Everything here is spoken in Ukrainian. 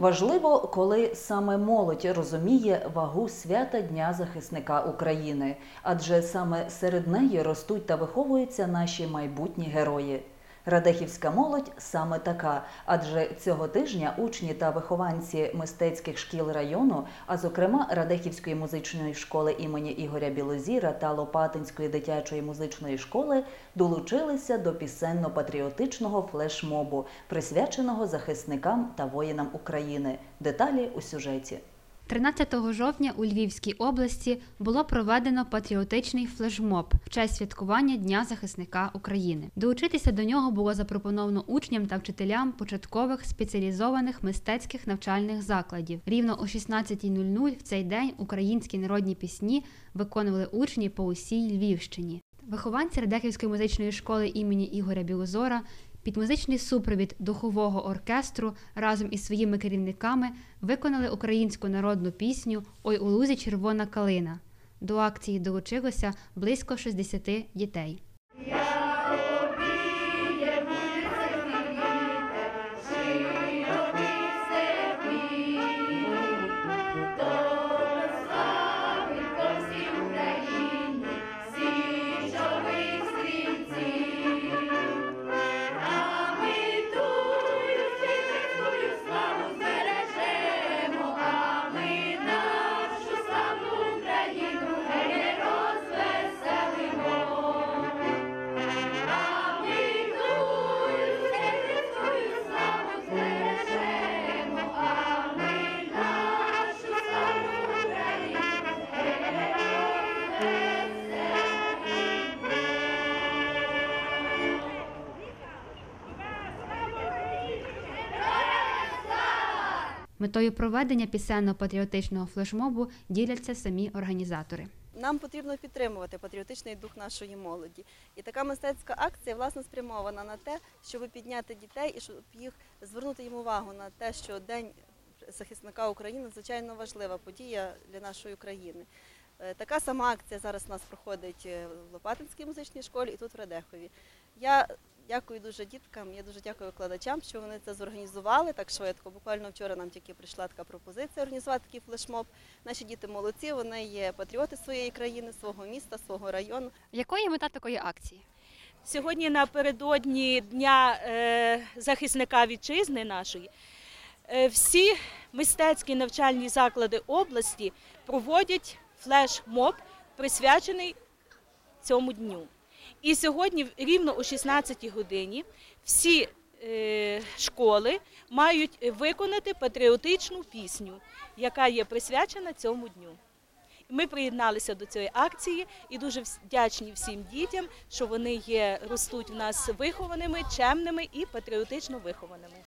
Важливо, коли саме молодь розуміє вагу свята Дня захисника України, адже саме серед неї ростуть та виховуються наші майбутні герої. Радехівська молодь саме така, адже цього тижня учні та вихованці мистецьких шкіл району, а зокрема Радехівської музичної школи імені Ігоря Білозіра та Лопатинської дитячої музичної школи долучилися до пісенно-патріотичного флешмобу, присвяченого захисникам та воїнам України. Деталі у сюжеті. 13 жовтня у Львівській області було проведено патріотичний флешмоб в честь святкування Дня захисника України. Долучитися до нього було запропоновано учням та вчителям початкових спеціалізованих мистецьких навчальних закладів. Рівно о 16.00 в цей день українські народні пісні виконували учні по усій Львівщині. Вихованці Радехівської музичної школи імені Ігоря Білозора під музичний супровід духового оркестру разом із своїми керівниками виконали українську народну пісню Ой у лузі червона калина. До акції долучилося близько 60 дітей. Метою проведення пісенно-патріотичного флешмобу діляться самі організатори. Нам потрібно підтримувати патріотичний дух нашої молоді. І така мистецька акція власне спрямована на те, щоб підняти дітей і щоб їх звернути їм увагу на те, що День захисника України звичайно важлива подія для нашої країни. Е, Така сама акція зараз у нас проходить е, в Лопатинській музичній школі і тут в Радехові. Я дякую дуже діткам, я дуже дякую викладачам, що вони це зорганізували так швидко. Буквально вчора нам тільки прийшла така пропозиція організувати такий флешмоб. Наші діти молодці, вони є патріоти своєї країни, свого міста, свого району. Якою мета такої акції? Сьогодні напередодні Дня е, захисника вітчизни нашої е, всі мистецькі навчальні заклади області проводять флеш-моб, присвячений цьому дню. І сьогодні рівно о 16 годині всі е, школи мають виконати патріотичну пісню, яка є присвячена цьому дню. Ми приєдналися до цієї акції і дуже вдячні всім дітям, що вони є ростуть в нас вихованими, чемними і патріотично вихованими.